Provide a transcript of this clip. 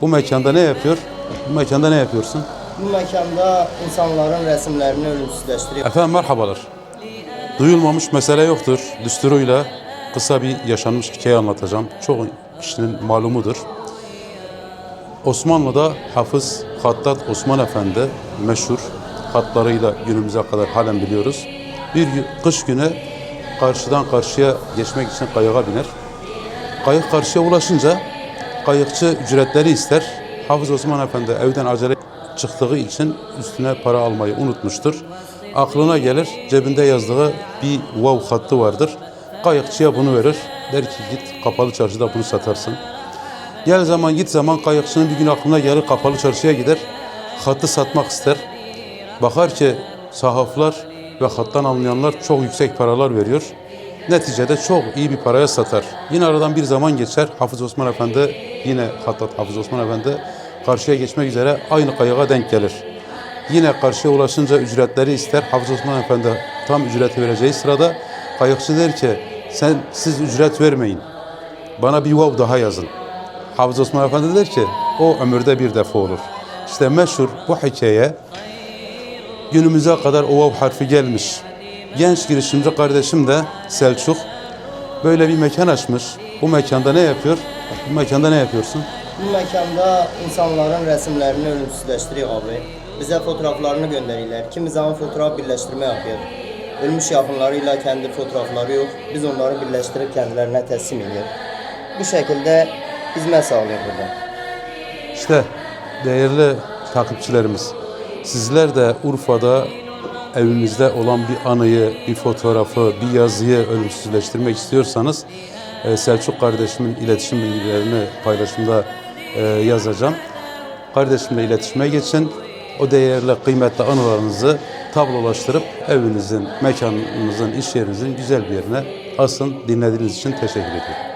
Bu mekanda ne yapıyor? Bu mekanda ne yapıyorsun? Bu mekanda insanların resimlerini ölümsüzleştiriyor. Efendim merhabalar. Duyulmamış mesele yoktur. Düsturuyla kısa bir yaşanmış hikaye anlatacağım. Çoğu kişinin malumudur. Osmanlı'da Hafız Hattat Osman Efendi meşhur hatlarıyla günümüze kadar halen biliyoruz. Bir kış günü karşıdan karşıya geçmek için kayığa biner. Kayık karşıya ulaşınca kayıkçı ücretleri ister. Hafız Osman Efendi evden acele çıktığı için üstüne para almayı unutmuştur. Aklına gelir cebinde yazdığı bir vav hattı vardır. Kayıkçıya bunu verir. Der ki git kapalı çarşıda bunu satarsın. Gel zaman git zaman kayıkçının bir gün aklına gelir kapalı çarşıya gider. Hattı satmak ister. Bakar ki sahaflar ve hattan anlayanlar çok yüksek paralar veriyor. Neticede çok iyi bir paraya satar. Yine aradan bir zaman geçer. Hafız Osman Efendi yine Hattat Hafız Osman Efendi karşıya geçmek üzere aynı kayığa denk gelir. Yine karşıya ulaşınca ücretleri ister. Hafız Osman Efendi tam ücreti vereceği sırada kayıkçı der ki sen siz ücret vermeyin. Bana bir vav daha yazın. Hafız Osman Efendi der ki o ömürde bir defa olur. İşte meşhur bu hikaye günümüze kadar o vav harfi gelmiş. Genç girişimci kardeşim de Selçuk böyle bir mekan açmış. Bu mekanda ne yapıyor? Bu mekanda ne yapıyorsun? Bu mekanda insanların resimlerini ölümsüzleştiriyor abi. Bize fotoğraflarını gönderiyorlar. Kimi zaman fotoğraf birleştirme yapıyor. Ölmüş yakınlarıyla kendi fotoğrafları yok. Biz onları birleştirip kendilerine teslim ediyor. Bu şekilde hizmet sağlıyor burada. İşte değerli takipçilerimiz, sizler de Urfa'da evinizde olan bir anıyı, bir fotoğrafı, bir yazıyı ölümsüzleştirmek istiyorsanız e, Selçuk kardeşimin iletişim bilgilerini paylaşımda e, yazacağım. Kardeşimle iletişime geçin. O değerli, kıymetli anılarınızı tablolaştırıp evinizin, mekanınızın, iş yerinizin güzel bir yerine asın. Dinlediğiniz için teşekkür ediyorum.